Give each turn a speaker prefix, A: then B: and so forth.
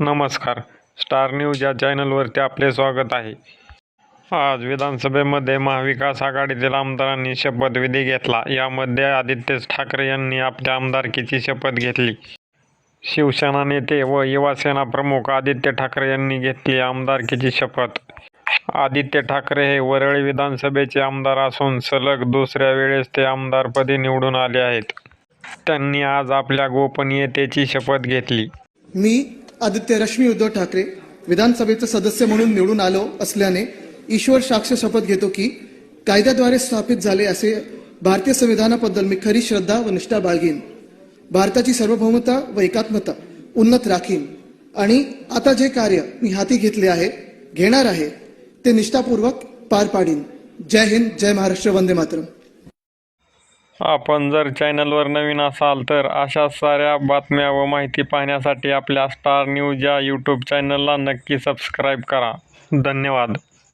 A: नमस्कार. Star news या चॅनलवरती आपले स्वागत आहे. आज विधानसभेमध्ये महाविकास आघाडीतील आमदारांनी शपथविधी घेतला. यामध्ये आदित्य ठाकरे यांनी आपल्या आमदारकीची शपथ घेतली. शिवसेना नेते व युवासेना प्रमुख आदित्य ठाकरे यांनी घेतली आमदारकीची शपथ. आदित्य ठाकरे हे वरळी विधानसभेचे आमदार असून सलग दुसऱ्या वेळेस ते आमदारपदी निवडून आले आहेत. त्यांनी आज आपल्या गोपनीयतेची शपथ घेतली.
B: मी आदित्य रश्मी उद्धव ठाकरे विधानसभेचं सदस्य म्हणून निवडून आलो असल्याने ईश्वर साक्ष शपथ घेतो की कायद्याद्वारे स्थापित झाले असे भारतीय संविधानाबद्दल मी खरी श्रद्धा व निष्ठा बाळगीन. भारताची सार्वभौमता व एकात्मता उन्नत राखीन. आणि आता जे कार्य मी हाती घेतले आहे घेणार आहे ते निष्ठापूर्वक पार पाडीन. जय हिंद जय महाराष्ट्र वंदे मातरम.
A: आपण जर चॅनलवर नवीन असाल तर अशा साऱ्या बातम्या व माहिती पाहण्यासाठी आपल्या स्टार न्यूज या यूट्यूब चॅनलला नक्की सबस्क्राईब करा. धन्यवाद.